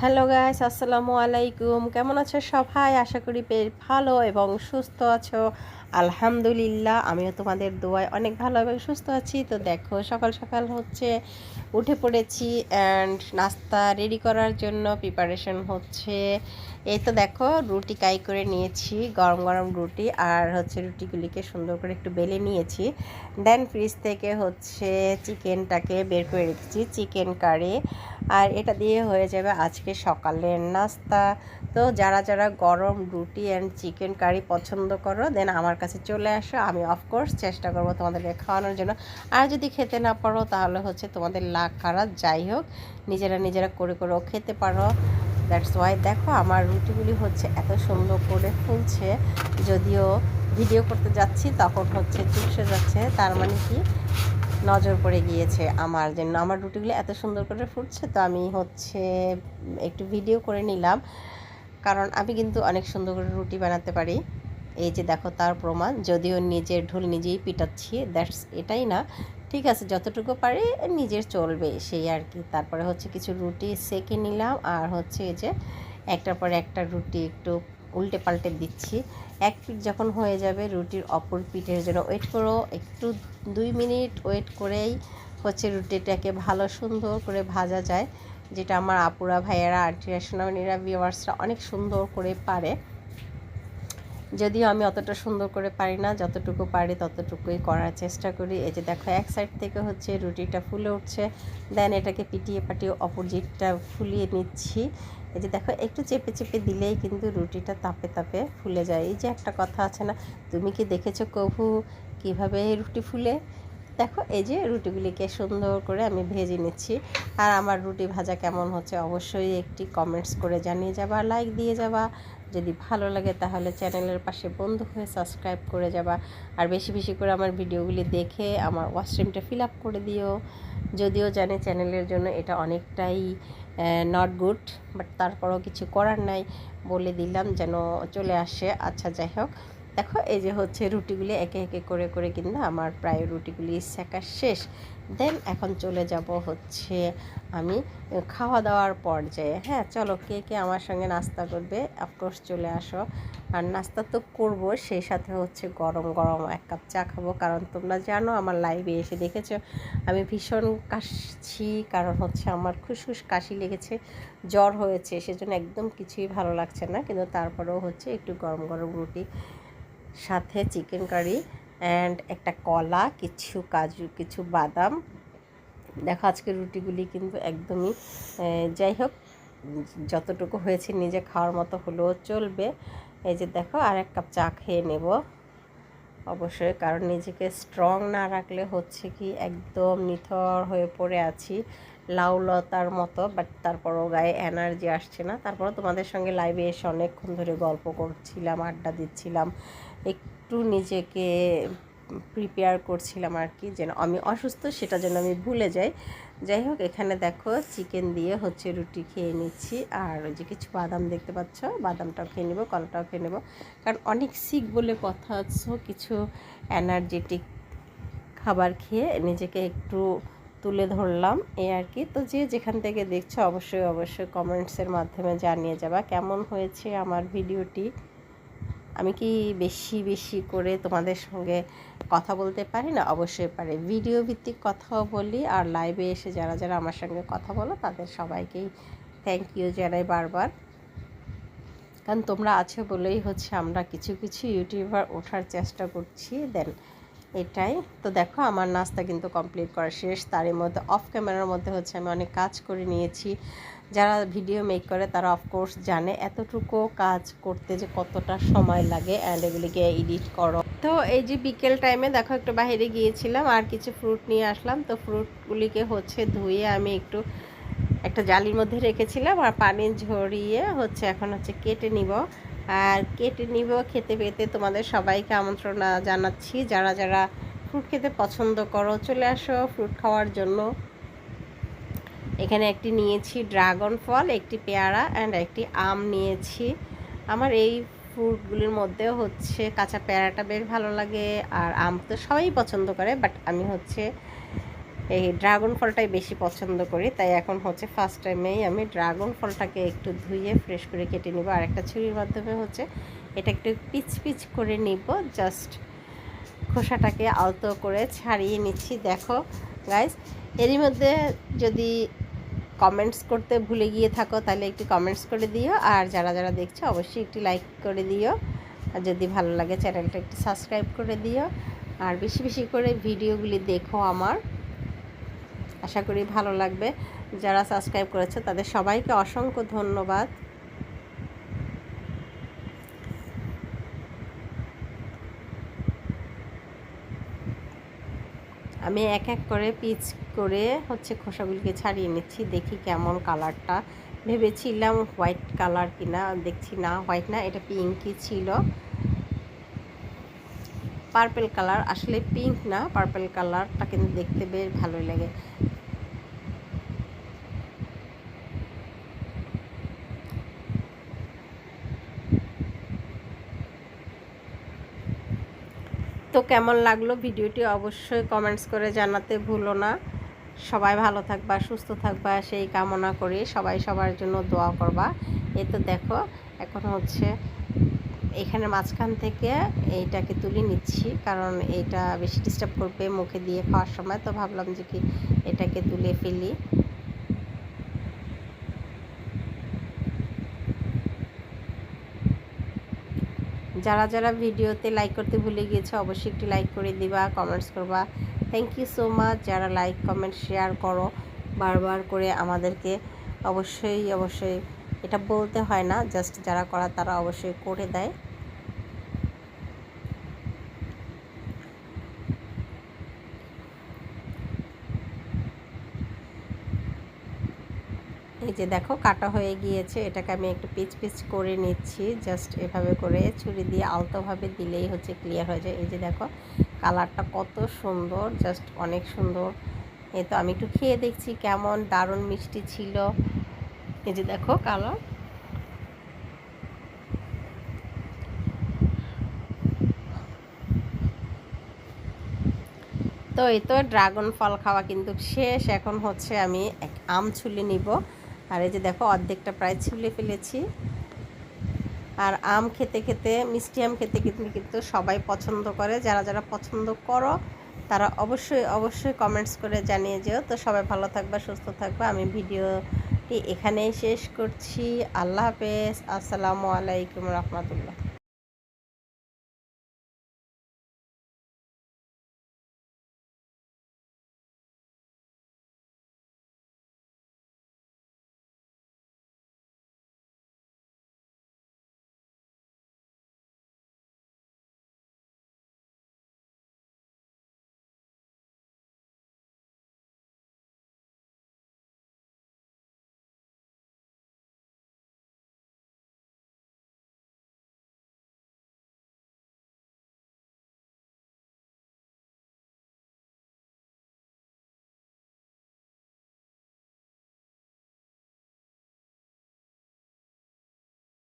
Hello guys আসসালামু আলাইকুম। কেমন আছো সবাই? আশা করি বেশ ভালো এবং সুস্থ আছো। আলহামদুলিল্লাহ, আমিও তোমাদের দোয়ায় অনেক ভালো এবং সুস্থ আছি। তো দেখো, সকাল সকাল হচ্ছে, উঠে পড়েছি অ্যান্ড নাস্তা রেডি করার জন্য প্রিপারেশন হচ্ছে। এই তো দেখো, রুটি কাই করে নিয়েছি, গরম গরম রুটি আর হচ্ছে রুটিগুলিকে সুন্দর করে একটু বেলে নিয়েছি। দেন ফ্রিজ থেকে হচ্ছে চিকেনটাকে বের করে রেখেছি, চিকেন কারি। আর এটা দিয়ে হয়ে যাবে আজকে সকালের নাস্তা। তো যারা যারা গরম রুটি অ্যান্ড চিকেন কারি পছন্দ করো দেন আমার কাছে চলে আসো। আমি অফকোর্স চেষ্টা করব তোমাদেরকে খাওয়ানোর জন্য। আর যদি খেতে না পারো, তাহলে হচ্ছে তোমাদের লাখ খারাপ যাই হোক, নিজেরা নিজেরা করে করেও খেতে পারো। দ্যাটস ওয়াই দেখো, আমার রুটিগুলি হচ্ছে এত সুন্দর করে ফুলছে। যদিও ভিডিও করতে যাচ্ছি, তখন হচ্ছে চুপসে যাচ্ছে। তার মানে কি? নজর পড়ে গিয়েছে আমার জন্য। আমার রুটিগুলো এত সুন্দর করে ফুটছে, তো আমি হচ্ছে একটু ভিডিও করে নিলাম। কারণ আমি কিন্তু অনেক সুন্দর করে রুটি বানাতে পারি। এই যে দেখো তার প্রমাণ, যদিও নিজের ঢোল নিজেই পিটাচ্ছি দ্যাটস এটাই না। ঠিক আছে, যতটুকু পারি নিজের চলবে সেই আর কি। তারপরে হচ্ছে কিছু রুটি সেকে নিলাম, আর হচ্ছে এই যে একটার পর একটা রুটি একটু উল্টে পাল্টে দিচ্ছি। এক পিঠ যখন হয়ে যাবে রুটির অপর পিঠের জন্য ওয়েট করো, একটু দুই মিনিট ওয়েট করেই হচ্ছে রুটিটাকে ভালো সুন্দর করে ভাজা যায়, যেটা আমার আপুরা, ভাইয়েরা আন্টিরা সোনামণিরা ভিউয়ার্সরা অনেক সুন্দর করে পারে। যদিও আমি অতটা সুন্দর করে পারি না, যতটুকু পারি ততটুকুই করার চেষ্টা করি। এই যে দেখো, এক সাইড থেকে হচ্ছে রুটিটা ফুলে উঠছে দেন এটাকে পিটিয়ে পাটিয়ে অপোজিটটা ফুলিয়ে নিচ্ছি। এই যে দেখো, একটু চেপে চেপে দিলেই কিন্তু রুটিটা তাপে তাপে ফুলে যায়। এই যে একটা কথা আছে না, তুমি কি দেখেছ কভু কীভাবে রুটি ফুলে? দেখো, এই যে রুটিগুলিকে সুন্দর করে আমি ভেজে নিচ্ছি। আর আমার রুটি ভাজা কেমন হচ্ছে অবশ্যই একটি কমেন্টস করে জানিয়ে যাবা লাইক দিয়ে যাবা। যদি ভালো লাগে তাহলে চ্যানেলের পাশে বন্ধু হয়ে সাবস্ক্রাইব করে যাবা। আর বেশি বেশি করে আমার ভিডিওগুলি দেখে আমার ওয়াশরুমটা ফিল আপ করে দিও। যদিও জানে চ্যানেলের জন্য এটা অনেকটাই নট গুড বাট তারপরও কিছু করার নাই। বলে দিলাম যেন চলে আসে। আচ্ছা যাই হোক। দেখো, এই যে হচ্ছে রুটিগুলি একে একে করে করে কিন্তু আমার প্রায় রুটিগুলি শেখা শেষ। দেন এখন চলে যাব হচ্ছে আমি খাওয়া দাওয়ার পর্যায়ে। হ্যাঁ চলো কে কে আমার সঙ্গে নাস্তা করবে অফকোর্স চলে আসো। আর নাস্তা তো করব, সেই সাথে হচ্ছে গরম গরম এক কাপ চা খাব। কারণ তোমরা জানো, আমার লাইভে এসে দেখেছ, আমি ভীষণ কাশছি। কারণ হচ্ছে আমার খুশখুশ কাশি লেগেছে, জ্বর হয়েছে, সেজন্য একদম কিছুই ভালো লাগছে না। কিন্তু তারপরেও হচ্ছে একটু গরম গরম রুটি সাথে চিকেন কারি অ্যান্ড একটা কলা, কিছু কাজু, কিছু বাদাম। দেখো আজকে রুটিগুলি কিন্তু একদমই যাই হোক, যতটুকু হয়েছে নিজে খাওয়ার মতো হলেও চলবে। এই যে দেখো, আর এক কাপ চা খেয়ে নেব। অবশ্যই, কারণ নিজেকে স্ট্রং না রাখলে হচ্ছে কি একদম নিথর হয়ে পড়ে আছি লাউলতার মতো বাট তারপরও গায়ে এনার্জি আসছে না। তারপরও তোমাদের সঙ্গে লাইভে এসে অনেকক্ষণ ধরে গল্প করছিলাম, আড্ডা দিচ্ছিলাম। একটু নিজেকে প্রিপেয়ার করছিলাম আর কি, যেন আমি অসুস্থ, সেটা যেন আমি ভুলে যাই। যাই হোক, এখানে দেখো চিকেন দিয়ে হচ্ছে রুটি খেয়ে নিচ্ছি। আর ওই যে কিছু বাদাম দেখতে পাচ্ছ, বাদামটাও খেয়ে নেব, কলাটাও খেয়ে নেব। কারণ অনেক সিক বলে কথা হচ্ছে, কিছু এনার্জেটিক খাবার খেয়ে নিজেকে একটু তুলে ধরলাম এই আর কি। তো যে যেখান থেকে দেখছ, অবশ্যই অবশ্যই কমেন্টসের মাধ্যমে জানিয়ে যাবা, কেমন হয়েছে আমার ভিডিওটি আমি কি বেশি বেশি করে তোমাদের সঙ্গে কথা বলতে পারি না? অবশ্যই পারে। ভিডিও ভিত্তিক কথাও বলি আর লাইভে এসে যারা যারা আমার সঙ্গে কথা বলো, তাদের সবাইকেই থ্যাংক ইউ জানাই বারবার। কারণ তোমরা আছো বলেই হচ্ছে আমরা কিছু কিছু ইউটিউবার ওঠার চেষ্টা করছি। দেন এটাই। তো দেখো, আমার নাস্তা কিন্তু কমপ্লিট করা শেষ। তারই মধ্যে অফ ক্যামেরার মধ্যে হচ্ছে আমি অনেক কাজ করে নিয়েছি। যারা ভিডিও মেক করে তারা অফকোর্স জানে এতটুকু কাজ করতে যে কতটা সময় লাগে অ্যান্ড এগুলিকে এডিট করো। তো এই যে বিকেল টাইমে দেখো একটু বাইরে গিয়েছিলাম, আর কিছু ফ্রুট নিয়ে আসলাম। তো ফ্রুটগুলিকে হচ্ছে ধুয়ে আমি একটু একটা জালির মধ্যে রেখেছিলাম আর পানি ঝরিয়ে হচ্ছে এখন হচ্ছে কেটে নিব। আর কেটে নিব খেতে পেতে তোমাদের সবাইকে আমন্ত্রণ জানাচ্ছি। যারা যারা ফ্রুট খেতে পছন্দ করো, চলে আসো ফ্রুট খাওয়ার জন্য। এখানে একটি নিয়েছি ড্রাগন ফল, একটি পেয়ারা অ্যান্ড একটি আম নিয়েছি। আমার এই ফ্রুটগুলির মধ্যে হচ্ছে কাঁচা পেয়ারাটা বেশ ভালো লাগে, আর আম তো সবাই পছন্দ করে বাট আমি হচ্ছে এই ড্রাগন ফলটাই বেশি পছন্দ করি। তাই এখন হচ্ছে ফার্স্ট টাইমেই আমি ড্রাগন ফলটাকে একটু ধুয়ে ফ্রেশ করে কেটে নিব। আর একটা ছুরির মাধ্যমে হচ্ছে এটা একটু পিচ পিচ করে নিব। জাস্ট খোসাটাকে আলতো করে ছাড়িয়ে নিচ্ছি। দেখো গাইস এরই মধ্যে যদি কমেন্টস করতে ভুলে গিয়ে থাকো, তাহলে একটি কমেন্টস করে দিও। আর যারা যারা দেখছ, অবশ্যই একটি লাইক করে দিও। আর যদি ভালো লাগে চ্যানেলটা একটু সাবস্ক্রাইব করে দিও। আর বেশি বেশি করে ভিডিওগুলি দেখো আমার। আশা করি ভালো লাগবে। যারা সাবস্ক্রাইব করেছে, তাদের সবাইকে অসংখ্য ধন্যবাদ। আমি এক এক করে পিচ করে হচ্ছে খোসাগুলিকে ছাড়িয়ে নিচ্ছি। দেখি কেমন কালারটা ভেবেছিলাম হোয়াইট কালার কিনা, দেখছি না হোয়াইট না, এটা পিঙ্কই ছিল। পার্পেল কালার আসলে পিঙ্ক না পার্পেল কালারটা কিন্তু দেখতে বেশ ভালোই লাগে। তো কেমন লাগল ভিডিওটি অবশ্যই কমেন্টস করে জানাতে ভুলো না। সবাই ভালো থাকবা, সুস্থ থাকবা, সেই কামনা করি। সবাই সবার জন্য দোয়া করবা। এই তো দেখো, এখন হচ্ছে এখানে মাঝখান থেকে এইটাকে তুলে নিচ্ছি, কারণ এইটা বেশি ডিস্টার্ব করবে মুখে দিয়ে খাওয়ার সময়। তো ভাবলাম যে কি এটাকে তুলে ফেলি। যারা যারা ভিডিওতে লাইক করতে ভুলে গিয়েছে, অবশ্যই একটি লাইক করে দিবা কমেন্টস করবা। থ্যাংক ইউ সো মাচ যারা লাইক কমেন্ট শেয়ার করো, বারবার করে আমাদেরকে। অবশ্যই অবশ্যই এটা বলতে হয় না জাস্ট যারা করা তারা অবশ্যই করে দেয়। এই যে দেখো, কাটা হয়ে গিয়েছে। এটাকে আমি একটু পিচ পিচ করে নিচ্ছি। জাস্ট এভাবে করে ছুরি দিয়ে আলতোভাবে দিলেই হচ্ছে ক্লিয়ার হয়ে যায়। এই যে দেখো, কালারটা কত সুন্দর, জাস্ট অনেক সুন্দর। এই তো আমি একটু খেয়ে দেখছি কেমন, দারুণ মিষ্টি ছিল। এই যে দেখো কালার। তো এই তো ড্রাগন ফল খাওয়া কিন্তু শেষ। এখন হচ্ছে আমি এক আম ছুলে নিব। আর এই যে দেখো, অর্ধেকটা প্রায় ছুলে ফেলেছি। আর আম খেতে খেতে, মিষ্টি আম খেতে খেতে কিন্তু সবাই পছন্দ করে। যারা যারা পছন্দ করো, তারা অবশ্যই অবশ্যই কমেন্টস করে জানিয়ে যেও। তো সবাই ভালো থাকবে, সুস্থ থাকবে। আমি ভিডিওটি এখানেই শেষ করছি। আল্লাহ হাফেজ। আসসালামু আলাইকুম রহমতুল্লাহ।